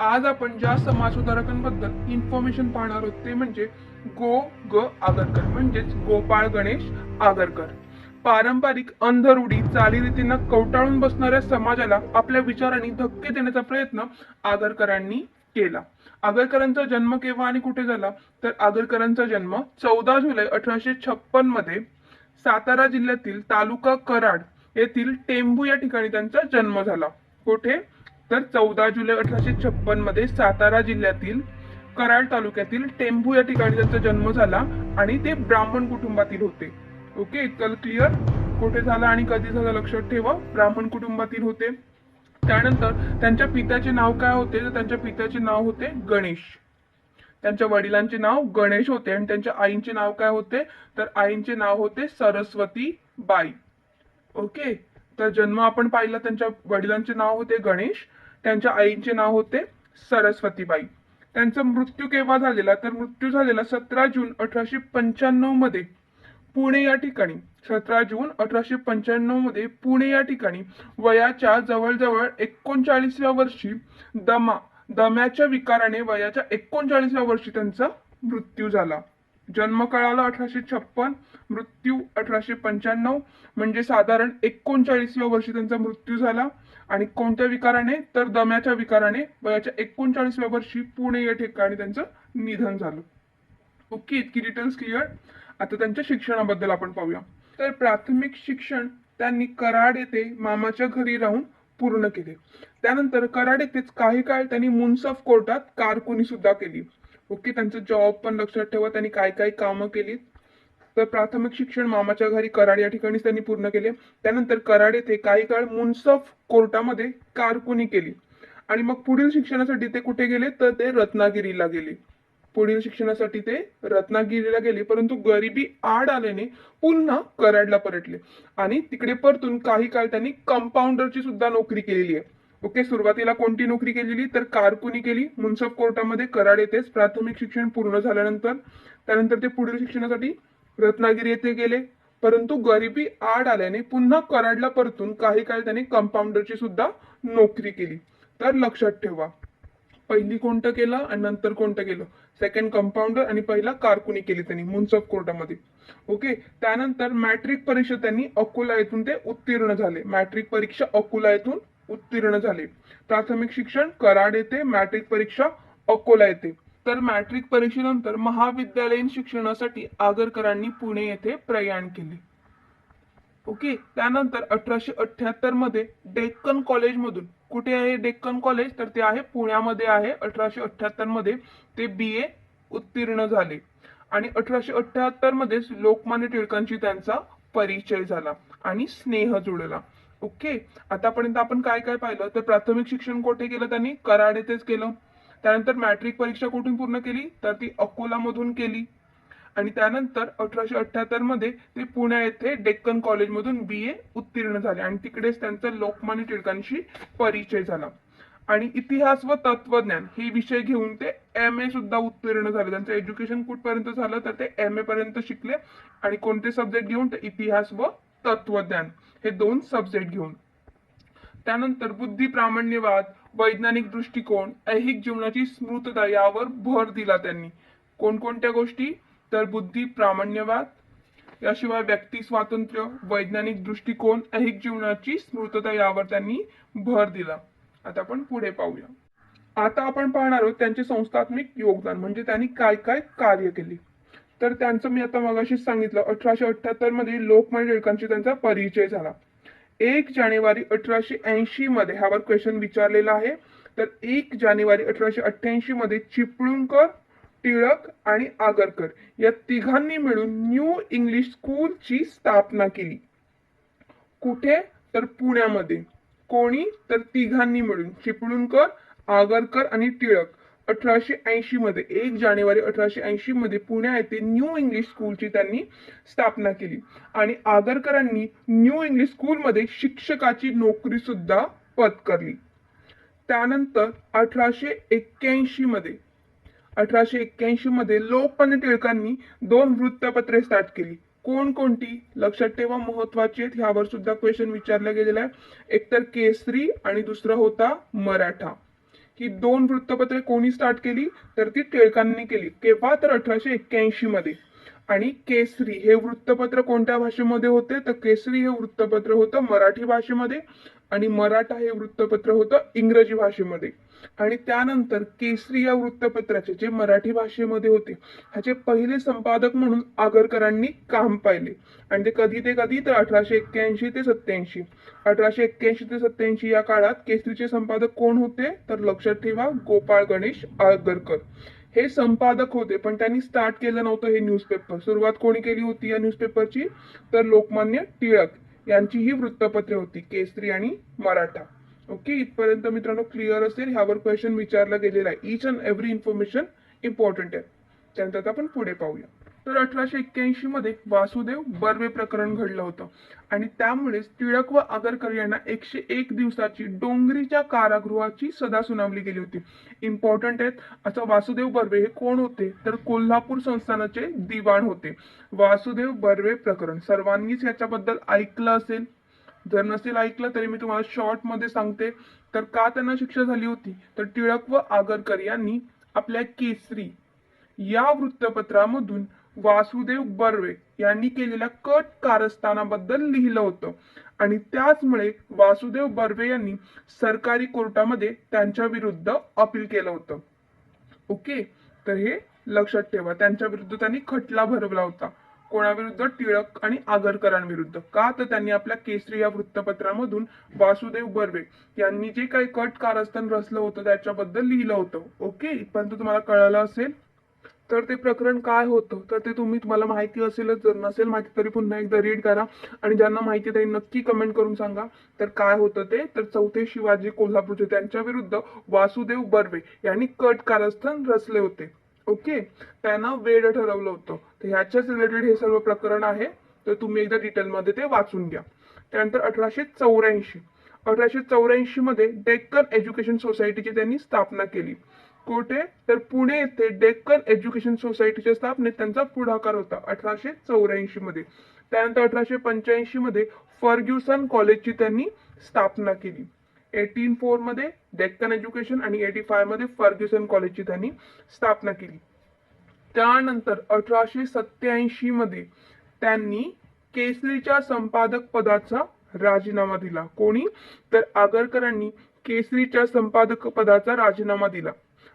आज आपण ज्या समाज सुधारकांबद्दल इन्फॉर्मेशन पाहणार आहोत ते म्हणजे गो ग आगरकर म्हणजेच गोपाळ गणेश आगरकर. पारंपरिक अंधरूढी चालीरीतींना कवटाळून बसणाऱ्या समाजाला आपल्या विचारांनी धक्के देण्याचा प्रयत्न आगरकरांनी केला. आगरकरांचा जन्म केव्हा आणि कुठे झाला? तर आगरकरांचा जन्म चौदा जुलै अठराशे छप्पनमध्ये सातारा जिल्ह्यातील तालुका कराड येथील टेंबू या ठिकाणी त्यांचा जन्म झाला. कुठे? तर चौदा जुलै अठराशे छप्पनमध्ये सातारा जिल्ह्यातील कराड तालुक्यातील टेंभू या ठिकाणी त्यांचा जन्म झाला आणि ते ब्राह्मण कुटुंबातील होते. ओके इतकं क्लिअर कुठे झाला आणि कधी झाला लक्षात ठेवा. ब्राह्मण कुटुंबातील होते. त्यानंतर त्यांच्या पित्याचे नाव काय होते? तर त्यांच्या पित्याचे नाव होते गणेश. त्यांच्या वडिलांचे नाव गणेश होते आणि त्यांच्या आईंचे नाव काय होते? तर आईंचे नाव होते सरस्वती बाई. ओके तर जन्म आपण पाहिला त्यांच्या वडिलांचे नाव होते गणेश. त्यांच्या आईंचे नाव होते सरस्वतीबाई. त्यांचा मृत्यू केव्हा झालेला? तर मृत्यू झालेला सतरा जून अठराशे पंच्याण्णवमध्ये पुणे या ठिकाणी. सतरा जून अठराशे पंच्याण्णवमध्ये पुणे या ठिकाणी वयाच्या जवळजवळ एकोणचाळीसव्या वर्षी दमा दम्याच्या विकाराने वयाच्या एकोणचाळीसव्या वर्षी त्यांचा मृत्यू झाला. जन्म कळाला अठराशे छप्पन मृत्यू अठराशे पंच्याण्णव. म्हणजे साधारण एकोणचाळीसव्या वर्षी त्यांचा मृत्यू झाला. आणि कोणत्या विकाराने? तर दम्याच्या विकाराने. वयाच्या एकोणचाळीसव्या वर्षी पुणे या ठिकाणी त्यांचं निधन झालं. ओके इतकी डिटेल्स क्लिअर आता त्यांच्या शिक्षणाबद्दल आपण पाहूया. तर प्राथमिक शिक्षण त्यांनी कराड येथे मामाच्या घरी राहून पूर्ण केले. त्यानंतर कराड येथेच काही काळ त्यांनी मुन्सफ कोर्टात कारकुनी सुद्धा केली. ओके त्यांचं जॉब पण लक्षात ठेवा. त्यांनी काय काय कामं केलीत तर प्राथमिक शिक्षण मामाच्या घरी कराड या ठिकाणीच त्यांनी पूर्ण केले. त्यानंतर कराड येथे काही काळ मुन्सफ कोर्टामध्ये कारकुनी केली. आणि मग पुढील शिक्षणासाठी ते कुठे गेले? तर ते रत्नागिरीला गेले. पुढील शिक्षणासाठी ते रत्नागिरीला गेले. परंतु गरिबी आड आल्याने पुन्हा कराडला परतले. आणि तिकडे परतून काही काळ त्यांनी कंपाऊंडरची सुद्धा नोकरी केलेली आहे. ओके सुरुवातीला कोणती नोकरी केलेली? तर कारकुनी केली? मुन्सफ कोर्टामध्ये कराड येथेच प्राथमिक शिक्षण पूर्ण झाल्यानंतर त्यानंतर ते पुढील शिक्षणासाठी रत्नागिरी येथे गेले. परंतु गरिबी आड आल्याने पुन्हा कराडला परतून काही काळ त्यांनी कंपाऊंडरची सुद्धा नोकरी केली. तर लक्षात ठेवा पहिली कोणतं केलं आणि नंतर कोणतं केलं? सेकंड कंपाऊंडर आणि पहिला कारकुनी केली त्यांनी? मुन्सफ कोर्टामध्ये. ओके त्यानंतर मॅट्रिक परीक्षा त्यांनी अकोला येथून ते उत्तीर्ण झाले. मॅट्रिक परीक्षा अकोला येथून उत्तीर्ण झाले. प्राथमिक शिक्षण कराड येथे मॅट्रिक परीक्षा अकोला येथे. तर मॅट्रिक परीक्षेनंतर महाविद्यालयीन शिक्षणासाठी आगरकरांनी पुणे येथे प्रयाण केले. ओके? त्यानंतर अठराशे अठ्याहत्तरमध्ये डेक्कन कॉलेजमधून कुठे आहे डेक्कन कॉलेज तर ते आहे पुण्यामध्ये आहे. अठराशे अठ्याहत्तरमध्ये ते बी ए उत्तीर्ण झाले. आणि अठराशे अठ्याहत्तर मध्येच लोकमान्य टिळकांशी त्यांचा परिचय झाला आणि स्नेह जुळला. ओके आतापर्यंत आपण काय काय पाहिलं? तर प्राथमिक शिक्षण कुठे केलं त्यांनी? कराड येथेच केलं. त्यानंतर मॅट्रिक परीक्षा कुठून पूर्ण केली? तर ती अकोलामधून केली. आणि त्यानंतर अठराशे अठ्याहत्तरमध्ये ते पुण्या येथे डेक्कन कॉलेजमधून बी ए उत्तीर्ण झाले. आणि तिकडेच त्यांचा लोकमान्य टिळकांशी परिचय झाला. आणि इतिहास व तत्वज्ञान हे विषय घेऊन ते एम ए सुद्धा उत्तीर्ण झाले. त्यांचं एज्युकेशन कुठपर्यंत झालं? तर ते एम ए पर्यंत शिकले. आणि कोणते सब्जेक्ट घेऊन? ते इतिहास व तत्वज्ञान. हे दोन सब्जेक्ट घेऊन. त्यानंतर बुद्धी प्रामाण्यवाद वैज्ञानिक दृष्टिकोन ऐहिक जीवनाची स्मृतता यावर भर दिला त्यांनी. कोणकोणत्या गोष्टी? तर बुद्धी प्रामाण्यवाद याशिवाय व्यक्ती स्वातंत्र्य वैज्ञानिक दृष्टिकोन ऐहिक जीवनाची स्मृतता यावर त्यांनी भर दिला. आता आपण पुढे पाहूया. आता आपण पाहणार आहोत त्यांचे संस्थात्मक योगदान म्हणजे त्यांनी काय काय कार्य केले. तर त्यांचं मी आता मगाशीच सांगितलं अठराशे अठ्ठ्याहत्तरमध्ये लोकमान्य म्हणजे टिळकांशी त्यांचा परिचय झाला. एक जानेवारी अठराशे ऐंशी मध्ये ह्यावर क्वेश्चन विचारलेला आहे. तर एक जानेवारी अठराशे अठ्ठ्याऐंशी मध्ये चिपळूणकर टिळक आणि आगरकर या तिघांनी मिळून न्यू इंग्लिश स्कूलची स्थापना केली. कुठे? तर पुण्यामध्ये. कोणी? तर तिघांनी मिळून चिपळूणकर आगरकर आणि टिळक. अठराशे ऐंशी मध्ये एक जानेवारी अठराशे ऐंशी मध्ये पुण्या येथे न्यू इंग्लिश स्कूलची त्यांनी स्थापना केली. आणि आगरकरांनी न्यू इंग्लिश स्कूलमध्ये शिक्षकाची नोकरी सुद्धा पत्करली. त्यानंतर अठराशे एक्क्याऐंशी मध्ये अठराशे एक्क्याऐंशी मध्ये लोकमान्य टिळकांनी दोन वृत्तपत्रे स्टार्ट केली. कोणकोणती लक्षात ठेवा महत्वाची आहेत. ह्यावर सुद्धा क्वेश्चन विचारला गेलेला आहे एकतर केसरी आणि दुसरा होता मराठा. की दोन वृत्तपत्रे कोणी स्टार्ट केली? तर ती टिळकांनी केली. केव्हा? तर अठराशे एक्क्याऐंशी मध्ये. आणि केसरी हे वृत्तपत्र कोणत्या भाषेमध्ये होते? तर केसरी हे वृत्तपत्र होतं मराठी भाषेमध्ये आणि मराठा हे वृत्तपत्र होतं इंग्रजी भाषेमध्ये. आणि त्यानंतर केसरी या वृत्तपत्राचे जे मराठी भाषेमध्ये होते ह्याचे पहिले संपादक म्हणून आगरकरांनी काम पाहिले. आणि ते कधी ते कधी तर अठराशे एक्क्याऐंशी ते सत्याऐंशी अठराशे एक्क्याऐंशी ते सत्याऐंशी या काळात केसरीचे संपादक कोण होते? तर लक्षात ठेवा गोपाळ गणेश आगरकर. हे संपादक होते पण त्यांनी स्टार्ट केलं नव्हतं हे न्यूजपेपर सुरुवात कोणी केली होती या न्यूजपेपरची तर लोकमान्य टिळक यांची ही वृत्तपत्रे होती केसरी आणि मराठा. ओके इथपर्यंत मित्रांनो क्लिअर असेल. ह्यावर क्वेश्चन विचारला गेलेला आहे. Each and every information important आहे. त्यानंतर आता आपण पुढे पाहूया. तर अठराशे एक्क्याऐंशी मध्ये वासुदेव बर्वे प्रकरण घडलं होतं. आणि त्यामुळेच टिळक व आगरकर यांना एकशे एक दिवसाची डोंगरीच्या कारागृहाची सदा सुनावली गेली होती. इम्पॉर्टंट आहेत. असं वासुदेव बर्वे हे कोण होते? तर कोल्हापूर संस्थानाचे दिवाण होते. वासुदेव बर्वे प्रकरण. सर्वांनीच याच्याबद्दल ऐकलं असेल. जर नसेल ऐकलं तरी मी तुम्हाला शॉर्टमध्ये सांगते. तर का त्यांना शिक्षा झाली होती? तर टिळक व आगरकर यांनी आपल्या केसरी या वृत्तपत्रामधून वासुदेव बर्वे यांनी केलेल्या कट कारस्थानाबद्दल लिहिलं होतं. आणि त्याचमुळे वासुदेव बर्वे यांनी सरकारी कोर्टामध्ये त्यांच्या विरुद्ध अपील केलं होतं. ओके? तर हे लक्षात ठेवा. त्यांच्या विरुद्ध त्यांनी खटला भरवला होता. कोणाविरुद्ध टिळक आणि आगरकरांविरुद्ध? का तर त्यांनी आपल्या केसरी या वृत्तपत्रामधून वासुदेव बर्वे यांनी जे काही कट कारस्थान रचलं होतं त्याच्याबद्दल लिहिलं होतं. ओके? इथपर्यंत तुम्हाला कळालं असेल? तर ते प्रकरण काय होतं? तर ते तुम्ही तुम्हाला माहिती असेलच. जर नसेल माहिती तरी पुन्हा एकदा रीड करा. आणि ज्यांना माहिती त्यांनी नक्की कमेंट करून सांगा. तर काय होतं ते? तर चौथे शिवाजी कोल्हापूरचे त्यांच्या विरुद्ध वासुदेव बर्वे यांनी कट कारस्थान रचले होते. ओके. त्यांना वेळ ठरवलं होतं. तर ह्याच्याच रिलेटेड हे सर्व प्रकरण आहे. तर तुम्ही एकदा डिटेलमध्ये ते वाचून घ्या. त्यानंतर अठराशे चौऱ्याऐंशी. अठराशे चौऱ्याऐंशी मध्ये डेक्कन एज्युकेशन सोसायटीची त्यांनी स्थापना केली. कोठे? तर पुणे येथे डेक्कन एज्युकेशन सोसायटीच्या स्थापनेत त्यांचा पुढाकार होता अठराशे चौऱ्याऐंशी मध्ये. त्यानंतर अठराशे पंच्याऐंशी मध्ये फर्ग्युसन कॉलेजची त्यांनी स्थापना केली. एटीन फोरमध्ये डेक्कन एज्युकेशन आणि एटी फायमध्ये फर्ग्युसन कॉलेजची त्यांनी स्थापना केली. त्यानंतर अठराशे सत्याऐंशी मध्ये त्यांनी केसरीच्या संपादक पदाचा राजीनामा दिला. कोणी? तर आगरकरांनी केसरीच्या संपादक पदाचा राजीनामा दिला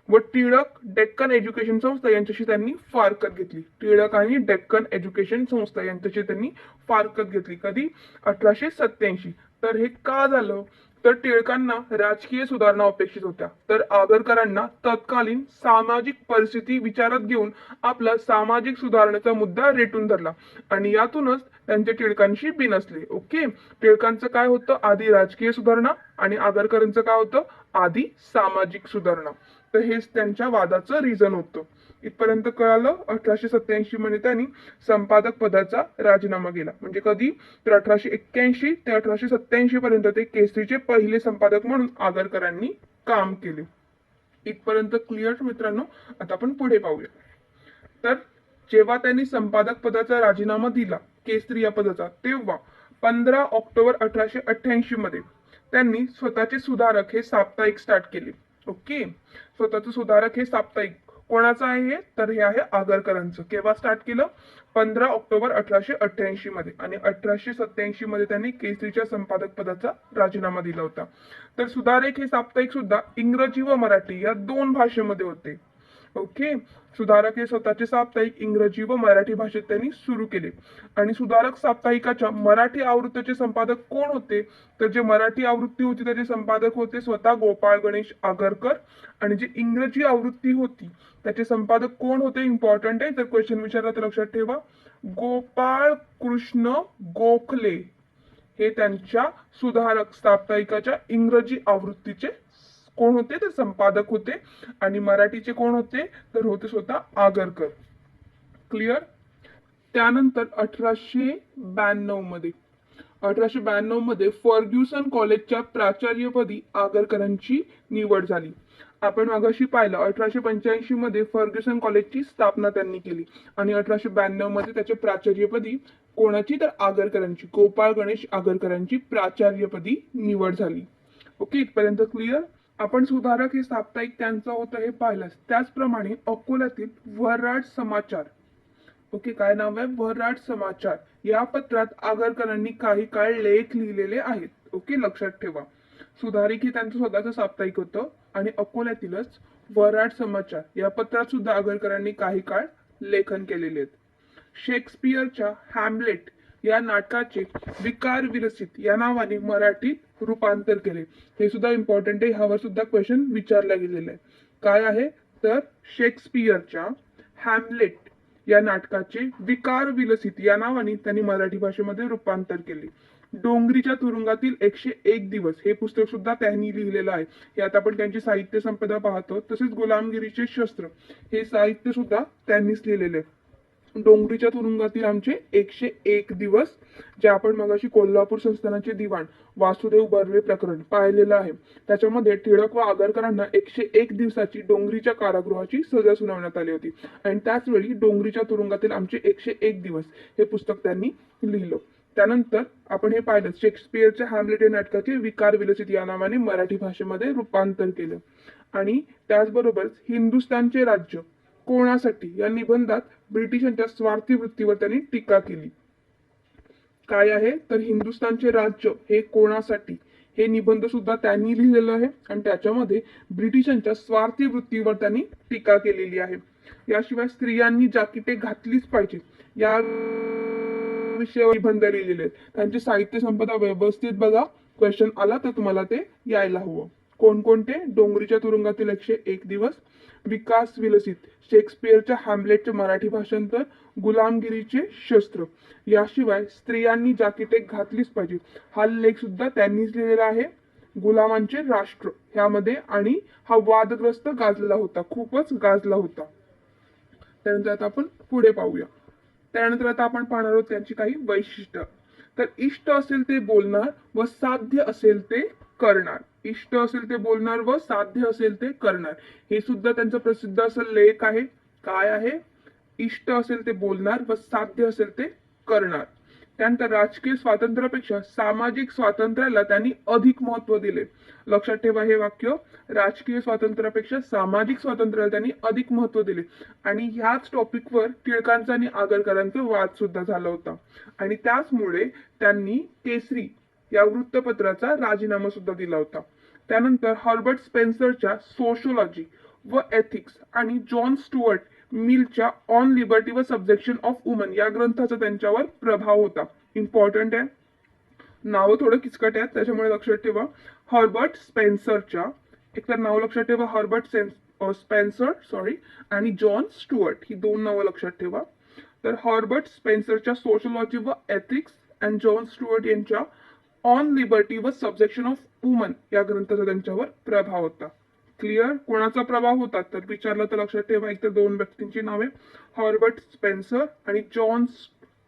व टिळक डेक्कन एज्युकेशन संस्था यांच्याशी त्यांनी फारकत घेतली. टिळक आणि डेक्कन एज्युकेशन संस्था यांच्याशी त्यांनी फारकत घेतली कधी? अठराशे सत्याऐंशी तर हे का झालं? तर टिळकांना राजकीय सुधारणा अपेक्षित होत्या. तर आगरकरांना तत्कालीन सामाजिक परिस्थिती विचारात घेऊन आपला सामाजिक सुधारणेचा मुद्दा रेटून धरला. आणि यातूनच त्यांचे टिळकांशी बिनसले ओके? टिळकांचं काय होतं? आधी राजकीय सुधारणा आणि आगरकरांचं काय होतं? आधी सामाजिक सुधारणा. तर हेच त्यांच्या वादाचं रिझन होतं. इथपर्यंत कळालं अठराशे सत्याऐंशी मध्ये त्यांनी संपादक पदाचा राजीनामा केला. म्हणजे कधी? तर अठराशे एक्क्याऐंशी ते अठराशे सत्याऐंशी पर्यंत ते केसरीचे पहिले संपादक म्हणून आगरकरांनी काम केले. इथपर्यंत क्लिअर मित्रांनो? आता आपण पुढे पाहूया. तर जेव्हा त्यांनी संपादक पदाचा राजीनामा दिला केसरी या पदाचा तेव्हा पंधरा ऑक्टोबर अठराशे अठ्ठ्याऐंशी मध्ये त्यांनी स्वतःचे सुधारक हे साप्ताहिक स्टार्ट केले. ओके? स्वतःचं सुधारक हे साप्ताहिक. कोणाचं आहे हे? तर हे आहे आगरकरांचं. केव्हा स्टार्ट केलं? पंधरा ऑक्टोबर अठराशे अठ्ठ्याऐंशी मध्ये. आणि अठराशे सत्याऐंशी मध्ये त्यांनी केसरीच्या संपादक पदाचा राजीनामा दिला होता. तर सुधारेक हे साप्ताहिक सुद्धा इंग्रजी व मराठी या दोन भाषेमध्ये होते. ओके सुधारक हे स्वतःचे साप्ताहिक इंग्रजी व मराठी भाषेत त्यांनी सुरू केले. आणि सुधारक साप्ताहिकाच्या मराठी आवृत्तीचे संपादक कोण होते? तर जे मराठी आवृत्ती होती त्याचे संपादक होते स्वतः गोपाळ गणेश आगरकर. आणि जी इंग्रजी आवृत्ती होती त्याचे संपादक कोण होते? इम्पॉर्टंट आहे. तर क्वेश्चन विचारला तर लक्षात ठेवा. गोपाळ कृष्ण गोखले हे त्यांच्या सुधारक साप्ताहिकाच्या इंग्रजी आवृत्तीचे कोण होते? तर संपादक होते आणि मराठीचे कोण होते? तर होते स्वतः आगरकर. क्लिअर त्यानंतर अठराशे ब्याण्णवमध्ये. अठराशे ब्याण्णवमध्ये फर्ग्युसन कॉलेजच्या प्राचार्यपदी आगरकरांची निवड झाली. आपण मागाशी पाहिलं अठराशे पंच्याऐंशी मध्ये फर्ग्युसन कॉलेजची स्थापना त्यांनी केली आणि अठराशे ब्याण्णवमध्ये त्याच्या प्राचार्यपदी कोणाची? तर आगरकरांची गोपाळ गणेश आगरकरांची प्राचार्यपदी निवड झाली. ओके इथपर्यंत क्लिअर आपण सुधारक हे साप्ताहिक त्यांचं होतं हे पाहिलंच. त्याचप्रमाणे अकोल्यातील वरराड समाचार. ओके काय नाव आहे? वरराड समाचार. या पत्रात आगरकरांनी काही काळ लेख लिहिलेले आहेत. ओके लक्षात ठेवा. सुधारिक हे त्यांचं स्वतःचं साप्ताहिक होतं आणि अकोल्यातीलच वराड समाचार. या पत्रात सुद्धा आगरकरांनी काही काळ लेखन केलेले आहेत. शेक्सपियरच्या हॅमलेट या नाटकाचे विकार विरसित या नावाने मराठीत रूपांतर केले. हे सुद्धा इम्पॉर्टंट आहे. ह्यावर सुद्धा क्वेश्चन विचारला गेलेला आहे काय आहे? तर शेक्सपियरच्या हॅमलेट या नाटकाचे विकार विलसित या नावाने त्यांनी मराठी भाषेमध्ये रूपांतर केले. डोंगरीच्या तुरुंगातील एकशे एक दिवस हे पुस्तक सुद्धा त्यांनी लिहिलेलं आहे. यात आपण त्यांची साहित्य संपदा पाहतो. तसेच गुलामगिरीचे शस्त्र हे साहित्य सुद्धा त्यांनीच लिहिलेले आहे. डोंगरीच्या तुरुंगातील आमचे एकशे एक दिवस जे आपण मगाशी कोल्हापूर संस्थानाचे दिवाण वासुदेव बर्वे प्रकरण पाहिलेलं आहे. त्याच्यामध्ये टिळक व आगरकरांना एकशे एक दिवसाची डोंगरीच्या कारागृहाची सजा सुनावण्यात आली होती. आणि त्याचवेळी डोंगरीच्या तुरुंगातील आमचे एकशे एक दिवस हे पुस्तक त्यांनी लिहिलं. त्यानंतर आपण हे पाहिलं शेक्सपियरच्या हॅमलेट या नाटकाचे विकार विलसित या नावाने मराठी भाषेमध्ये रूपांतर केलं. आणि त्याचबरोबर हिंदुस्थानचे राज्य कोणासाठी या निबंधात ब्रिटिशांच्या स्वार्थी वृत्तीवर त्यांनी टीका केली. काय आहे? तर हिंदुस्थानचे राज्य हे कोणासाठी? हे निबंध सुद्धा त्यांनी लिहिलेलं आहे आणि त्याच्यामध्ये ब्रिटिशांच्या स्वार्थी वृत्तीवर त्यांनी टीका केलेली आहे. याशिवाय स्त्रियांनी जाकिटे घातलीच पाहिजे. या विषयावर निबंध लिहिलेले आहेत. त्यांची साहित्य संपदा व्यवस्थित बघा. क्वेश्चन आला तर तुम्हाला ते यायला हवं. कोणकोणते? डोंगरीच्या तुरुंगातील एकशे एक दिवस. विकास विलसित. शेक्सपियरच्या हॅमलेटचे मराठी भाषांतर गुलामगिरीचे शस्त्र. याशिवाय स्त्रियांनी जाकीटेक घातलीच पाहिजे हा लेख सुद्धा त्यांनीच लिहिलेला आहे. गुलामांचे राष्ट्र. ह्यामध्ये आणि हा वादग्रस्त गाजला होता. खूपच गाजला होता. त्यानंतर आता आपण पुढे पाहूया. त्यानंतर आता आपण पाहणार आहोत त्यांची काही वैशिष्ट्य. तर इष्ट असेल ते बोलणार व साध्य असेल ते करणार. इष्ट असेल ते बोलणार व साध्य असेल ते करणार. हे सुद्धा त्यांचं प्रसिद्ध असं लेख आहे. काय आहे? इष्ट असेल ते बोलणार व साध्य असेल ते करणार. त्यानंतर राजकीय स्वातंत्र्यापेक्षा सामाजिक स्वातंत्र्याला त्यांनी अधिक महत्त्व दिले. लक्षात ठेवा हे वाक्य. राजकीय स्वातंत्र्यापेक्षा सामाजिक स्वातंत्र्याला त्यांनी अधिक महत्त्व दिले. आणि ह्याच टॉपिकवर टिळकांचा आणि आगरकरांचा वाद सुद्धा झाला होता. आणि त्याचमुळे त्यांनी केसरी या वृत्तपत्राचा राजीनामा सुद्धा दिला होता. त्यानंतर हर्बर्ट स्पेन्सरच्या सोशोलॉजी व एथिक्स आणि जॉन स्टुअर्ट मिलच्या ऑन लिबर्टी व सबजेक्शन ऑफ वुमन या ग्रंथाचा त्यांच्यावर प्रभाव होता. इम्पॉर्टंट आहे. नावं थोडं किचकट आहेत त्याच्यामुळे लक्षात ठेवा. हर्बर्ट स्पेन्सरच्या एक तर नाव लक्षात ठेवा. हर्बर्ट स्पेन्सर सॉरी आणि जॉन स्टुअर्ट ही दोन नावं लक्षात ठेवा. तर हॉर्बर्ट स्पेन्सरच्या सोशलॉजी व एथिक्स अँड जॉन स्टुअर्ट यांच्या ऑन लिबर्टी व सबजेक्शन ऑफ वुमन या ग्रंथाचा त्यांच्यावर प्रभाव होता. क्लिअर कोणाचा प्रभाव होता? तर विचारलं तर लक्षात ठेवा एक तर दोन व्यक्तींची नावे हॉर्बर्ट स्पेन्सर आणि John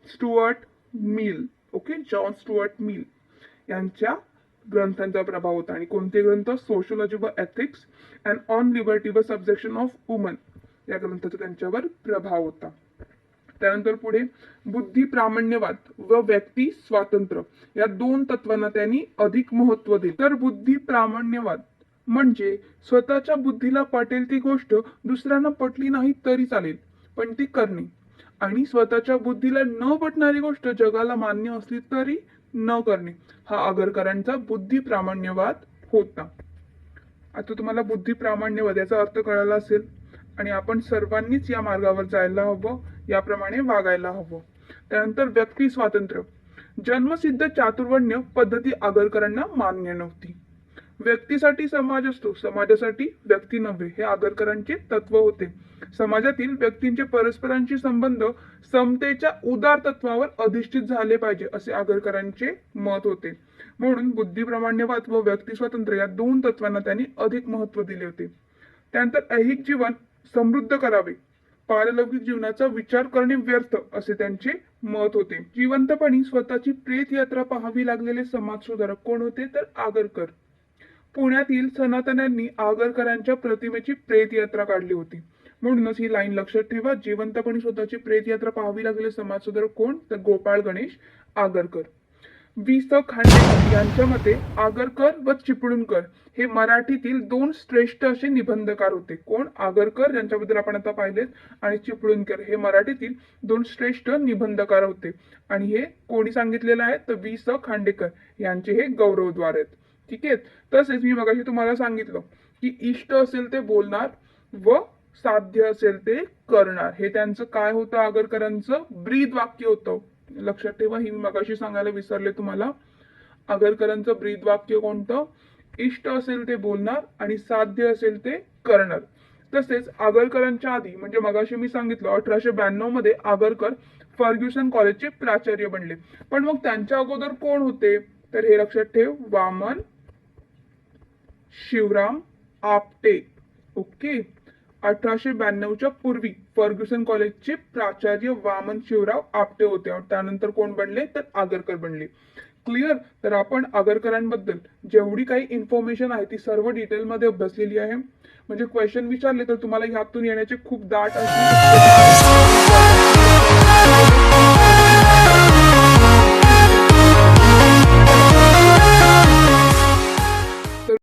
Stuart Mill. Okay? John Stuart Mill. यांच्या ग्रंथांचा प्रभाव होता. आणि कोणते ग्रंथ? सोशोलॉजी व एथिक्स अँड ऑन लिबर्टी व सबजेक्शन ऑफ वुमन या ग्रंथाचा त्यांच्यावर प्रभाव होता. त्यानंतर पुढे बुद्धी प्रामाण्यवाद व व्यक्ती स्वातंत्र्य. या दोन तत्वांना त्यांनी अधिक महत्त्व दिले. तर बुद्धी प्रामाण्यवाद म्हणजे स्वतःच्या बुद्धीला पटेल ती गोष्ट दुसऱ्यांना पटली नाही तरी चालेल पण ती करणे. आणि स्वतःच्या बुद्धीला न पटणारी गोष्ट जगाला मान्य असली तरी न करणे. हा आगरकरांचा बुद्धी प्रामाण्यवाद होता. आता तुम्हाला बुद्धी प्रामाण्यवाद याचा अर्थ कळाला असेल. आणि आपण सर्वांनीच या मार्गावर जायला हवं याप्रमाणे वागायला हवं. त्यानंतर व्यक्ती स्वातंत्र्य. जन्मसिद्ध चातुर्वर्ण्य पद्धती आगरकरांना मान्य नव्हती. व्यक्तीसाठी समाज असतो समाजासाठी व्यक्ती नव्हे हे आगरकरांचे तत्व होते. समाजातील व्यक्तींचे परस्परांशी संबंध समतेच्या उदार तत्वावर अधिष्ठित झाले पाहिजे असे आगरकरांचे मत होते. म्हणून बुद्धिप्रामाण्यवाद व व्यक्ती स्वातंत्र्य या दोन तत्वांना त्यांनी अधिक महत्त्व दिले होते. त्यानंतर ऐहिक जीवन समृद्ध करावे. पारलौकिक जीवनाचा विचार करणे व्यर्थ असे त्यांचे मत होते. जिवंतपणी स्वतःची प्रेत यात्रा पाहावी लागलेले समाजसुधारक कोण होते? तर आगरकर. पुण्यातील सनातन्यांनी आगरकरांच्या प्रतिमेची प्रेत यात्रा काढली होती. म्हणूनच ही लाईन लक्षात ठेवा. जिवंतपणी स्वतःची प्रेत यात्रा पाहावी लागलेले समाजसुधारक कोण? तर गोपाळ गणेश आगरकर. वि स खांडेकर यांच्या मते आगरकर व चिपळूणकर हे मराठीतील दोन श्रेष्ठ असे निबंधकार होते. कोण? आगरकर यांच्याबद्दल आपण आता पाहिलेत आणि चिपळूणकर हे मराठीतील दोन श्रेष्ठ निबंधकार होते. आणि हे कोणी सांगितलेलं आहे? तर वि स खांडेकर यांचे हे गौरवद्वार आहेत. ठीक आहे? तसेच मी मगाशी तुम्हाला सांगितलं की इष्ट असेल ते बोलणार व साध्य असेल ते करणार. हे त्यांचं काय होतं आगरकरांचं? ब्रीद वाक्य होतं. लक्षात ठेवा ही मी मगाशी सांगायला विसरले तुम्हाला. आगरकरांचं ब्रीद वाक्य कोणतं? इष्ट असेल ते बोलणार आणि साध्य असेल ते करणार. तसेच आगरकरांच्या आधी म्हणजे मगाशी मी सांगितलं अठराशे ब्याण्णवमध्ये आगरकर फर्ग्युसन कॉलेजचे प्राचार्य बनले. पण मग त्यांच्या अगोदर कोण होते? तर हे लक्षात ठेव वामन शिवराम आपटे. ओके? अठराशे ब्याण्णवच्या पूर्वी फर्ग्युसन कॉलेजचे प्राचार्य वामन शिवराव आपटे होते. त्यानंतर कोण बनले? तर आगरकर बनले. क्लिअर? तर आपण आगरकरांबद्दल जेवढी काही इन्फॉर्मेशन आहे ती सर्व डिटेलमध्ये अभ्यासलेली आहे. म्हणजे क्वेश्चन विचारले तर तुम्हाला ह्यातून येण्याचे खूप दाट अशी